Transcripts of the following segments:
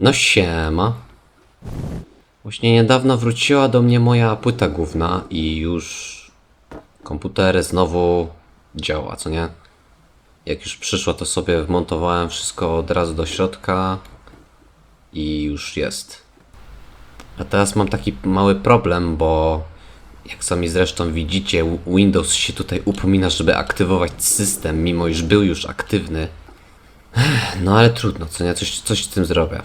No siema. Właśnie niedawno wróciła do mnie moja płyta główna i już komputer znowu działa, co nie? Jak już przyszła, to sobie wmontowałem wszystko od razu do środka i już jest. A teraz mam taki mały problem, bo jak sami zresztą widzicie, Windows się tutaj upomina, żeby aktywować system, mimo iż był już aktywny. No ale trudno, co nie? Coś, coś z tym zrobię.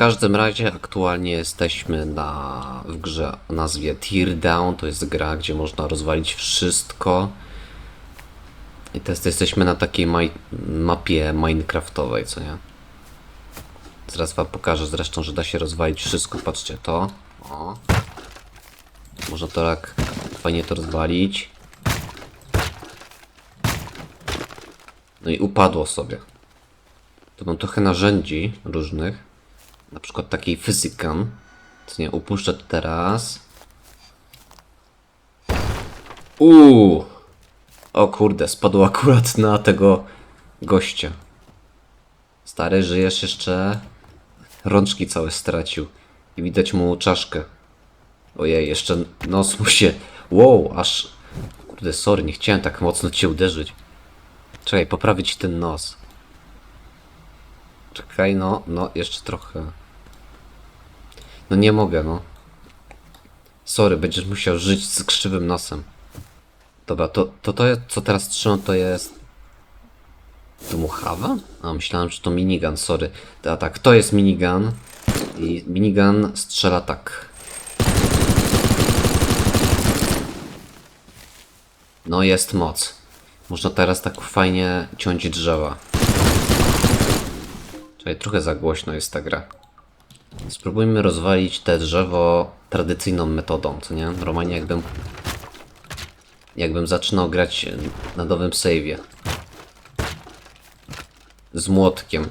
Każdym razie aktualnie jesteśmy na, w grze o nazwie Teardown. To jest gra, gdzie można rozwalić wszystko. I teraz jesteśmy na takiej maj, mapie minecraftowej, co nie? Zaraz wam pokażę zresztą, że da się rozwalić wszystko. Patrzcie to. O. Można to tak fajnie to rozwalić. No i upadło sobie. Tu mam trochę narzędzi różnych. Na przykład takiej Physican. Co nie, upuszczę to teraz. Uuu! O kurde, spadł akurat na tego gościa. Stary, żyjesz jeszcze? Rączki całe stracił. I widać mu czaszkę. Ojej, jeszcze nos mu się... Wow, aż... Kurde, sorry, nie chciałem tak mocno cię uderzyć. Czekaj, poprawię ci ten nos. Czekaj, no, no, jeszcze trochę. No nie mogę, no. Sorry, będziesz musiał żyć z krzywym nosem. Dobra, to, to, to co teraz trzymam, to jest... To muchawa? A, myślałem, że to minigun, sorry. A tak, to jest minigun. I minigun strzela tak. No jest moc. Można teraz tak fajnie ciąć drzewa. Czekaj, trochę za głośno jest ta gra. Spróbujmy rozwalić te drzewo tradycyjną metodą, co nie? Normalnie jakbym... Jakbym zaczynał grać na nowym save'ie. Z młotkiem.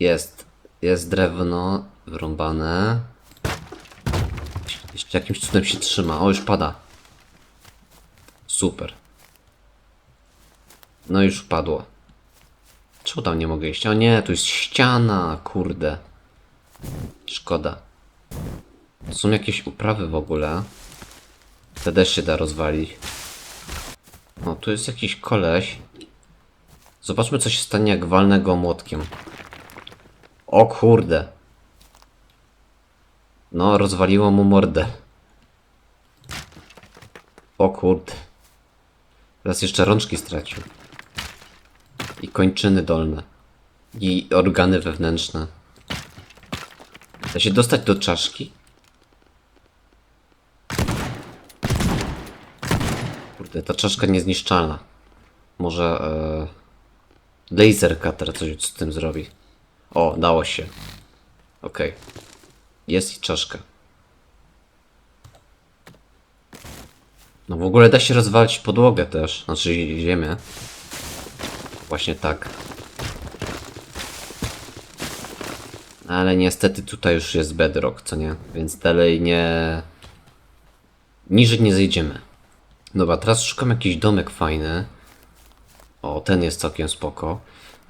Jest. Jest drewno wyrąbane. Jeszcze jakimś cudem się trzyma. O, już pada. Super. No już padło. Czemu tam nie mogę iść? O nie, tu jest ściana, kurde. Szkoda. To są jakieś uprawy w ogóle. Te też się da rozwalić. O, tu jest jakiś koleś. Zobaczmy, co się stanie, jak walnę go młotkiem. O kurde. No, rozwaliło mu mordę. O kurde. Teraz jeszcze rączki stracił. I kończyny dolne. I organy wewnętrzne. Da się dostać do czaszki? Kurde, ta czaszka niezniszczalna. Może e, laser cutter coś z tym zrobi. O, dało się. Okej. Jest i czaszka. No w ogóle da się rozwalić podłogę też, znaczy ziemię. Właśnie tak. Ale niestety tutaj już jest bedrock, co nie? Więc dalej nie... Niżej nie zejdziemy. Dobra, teraz szukam jakiś domek fajny. O, ten jest całkiem spoko.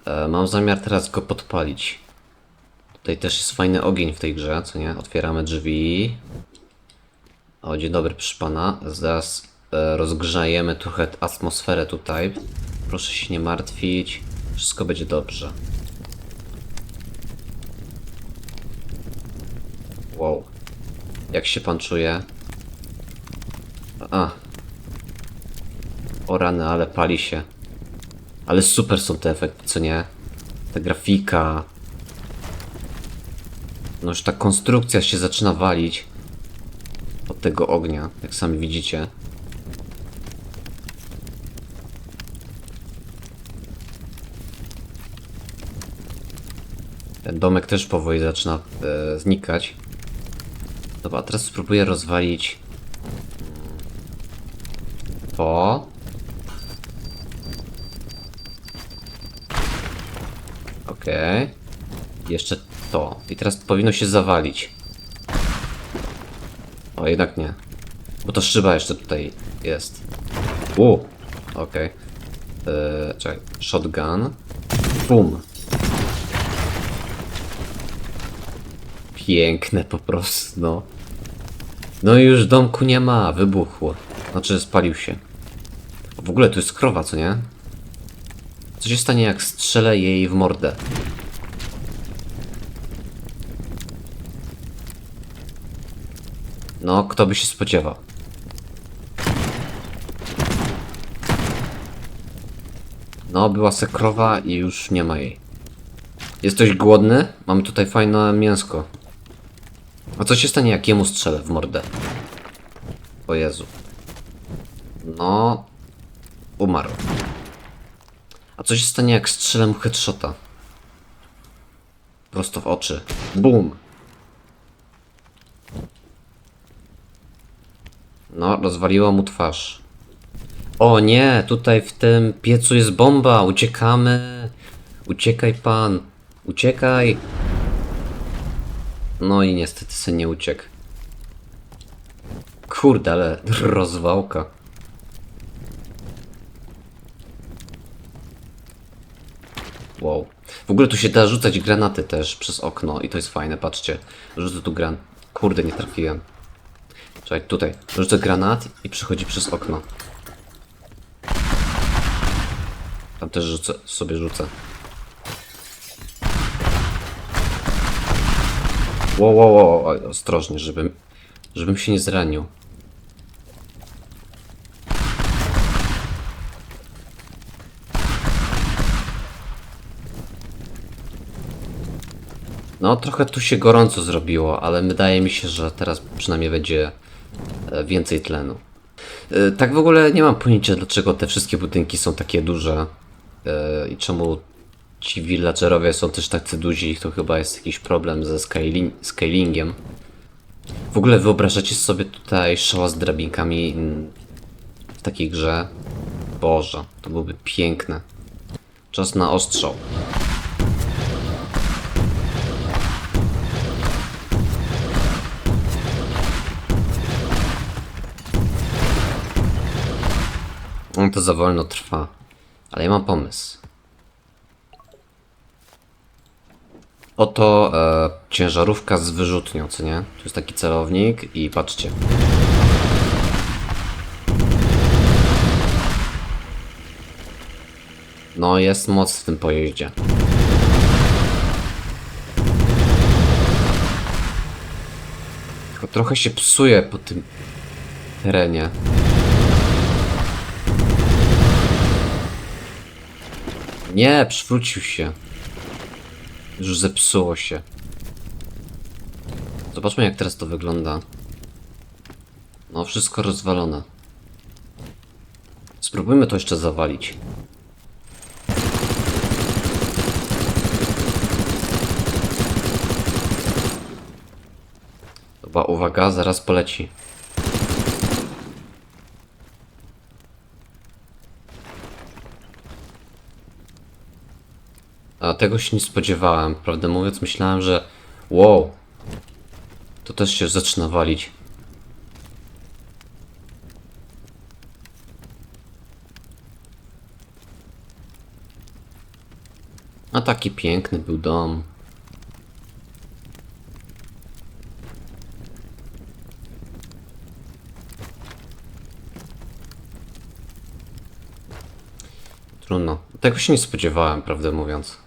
E, mam zamiar teraz go podpalić. Tutaj też jest fajny ogień w tej grze, co nie? Otwieramy drzwi. O, dzień dobry, proszę pana. Zaraz e, rozgrzejemy trochę atmosferę tutaj. Proszę się nie martwić. Wszystko będzie dobrze. Wow. Jak się pan czuje? A. O rany, ale pali się. Ale super są te efekty, co nie? Ta grafika. No już ta konstrukcja się zaczyna walić od tego ognia, jak sami widzicie. Ten domek też powoli zaczyna e, znikać. Dobra, teraz spróbuję rozwalić to. Okej. Jeszcze to. I teraz powinno się zawalić. O, jednak nie. Bo to szyba jeszcze tutaj jest. U, okej. Okay. Czekaj, shotgun. Bum. piękne po prostu, no. No i już domku nie ma, wybuchło. Znaczy spalił się. W ogóle tu jest krowa, co nie? Co się stanie jak strzelę jej w mordę? No, kto by się spodziewał? No, była se krowa i już nie ma jej. Jesteś głodny? Mamy tutaj fajne mięsko. A co się stanie jak jemu strzelę w mordę? O Jezu. No... Umarł. A co się stanie jak strzelę mu headshota? Prosto w oczy. Bum! No, rozwaliło mu twarz. O nie, tutaj w tym piecu jest bomba, uciekamy. Uciekaj pan, uciekaj. No i niestety se nie uciekł. Kurde, ale rozwałka. Wow. W ogóle tu się da rzucać granaty też przez okno i to jest fajne, patrzcie. Rzucę tu gran... Kurde, nie trafiłem. Czekaj, tutaj. Rzucę granat i przechodzi przez okno. Tam też rzucę, sobie rzucę. Wow, wow, oj, ostrożnie, żebym, żebym się nie zranił. No, trochę tu się gorąco zrobiło, ale wydaje mi się, że teraz przynajmniej będzie e, więcej tlenu. E, Tak w ogóle nie mam pojęcia, dlaczego te wszystkie budynki są takie duże e, i czemu ci villagerowie są też tacy duzi. To chyba jest jakiś problem ze scaling, scalingiem. W ogóle wyobrażacie sobie tutaj szała z drabinkami w takiej grze? Boże, to byłoby piękne. Czas na ostrzał. On to za wolno trwa. Ale ja mam pomysł. Oto e, ciężarówka z wyrzutnią, co nie? Tu jest taki celownik i patrzcie. No, jest moc w tym pojeździe. Tylko trochę się psuje po tym terenie. Nie, przywrócił się. Już zepsuło się. Zobaczmy jak teraz to wygląda. No, wszystko rozwalone. Spróbujmy to jeszcze zawalić. Dobra, uwaga, zaraz poleci. A tego się nie spodziewałem. Prawdę mówiąc, myślałem, że wow, to też się zaczyna walić. A taki piękny był dom. Trudno. Tego się nie spodziewałem, prawdę mówiąc.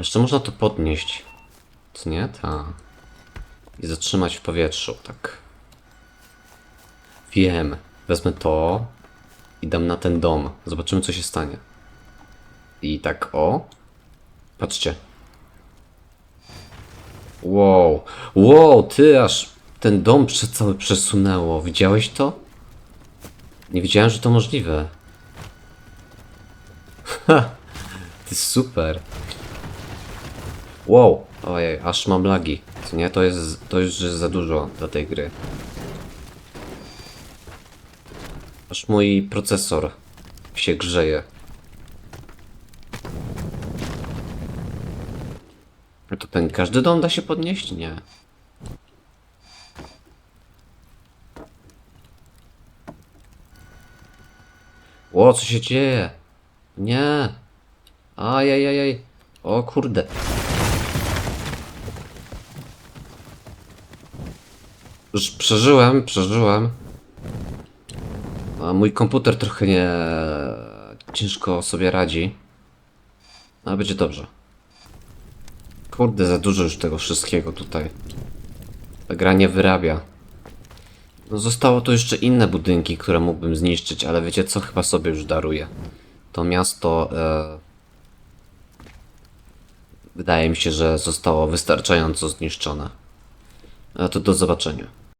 A jeszcze można to podnieść. Co nie? Ta. I zatrzymać w powietrzu, tak. Wiem. Wezmę to i dam na ten dom. Zobaczymy, co się stanie. I tak o. Patrzcie. Wow. Wow, ty aż ten dom prze cały przesunęło. Widziałeś to? Nie wiedziałem, że to możliwe. Ha! Ty super. Wow, ojej, aż mam lagi. Nie, to jest, to już jest za dużo dla tej gry. Aż mój procesor się grzeje. To ten każdy dom da się podnieść? Nie. Ło, co się dzieje? Nie. Ajajajaj. O kurde. Już przeżyłem, przeżyłem. A mój komputer trochę nie... ciężko sobie radzi. Ale będzie dobrze. Kurde, za dużo już tego wszystkiego tutaj. Ta gra nie wyrabia. No zostało tu jeszcze inne budynki, które mógłbym zniszczyć, ale wiecie co? Chyba sobie już daruję. To miasto... E... Wydaje mi się, że zostało wystarczająco zniszczone. A to do zobaczenia.